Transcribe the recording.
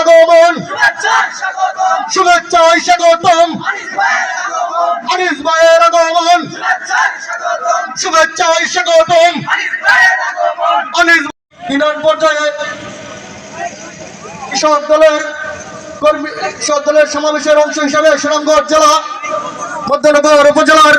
আগমন। শুভেচ্ছায় শুভেচ্ছায় শুভেচ্ছায় আনিস ভাইয়ের আগমন। শুভেচ্ছায় স্বাগতম। শুভেচ্ছায় আনিস ভাইয়ের আগমন ইউনিয়ন পর্যায়ে কৃষক দলের কর্মী কৃষক দলের সমাবেশের অংশ হিসাবে সুনামগঞ্জ জেলা, মধ্যনগর উপজেলার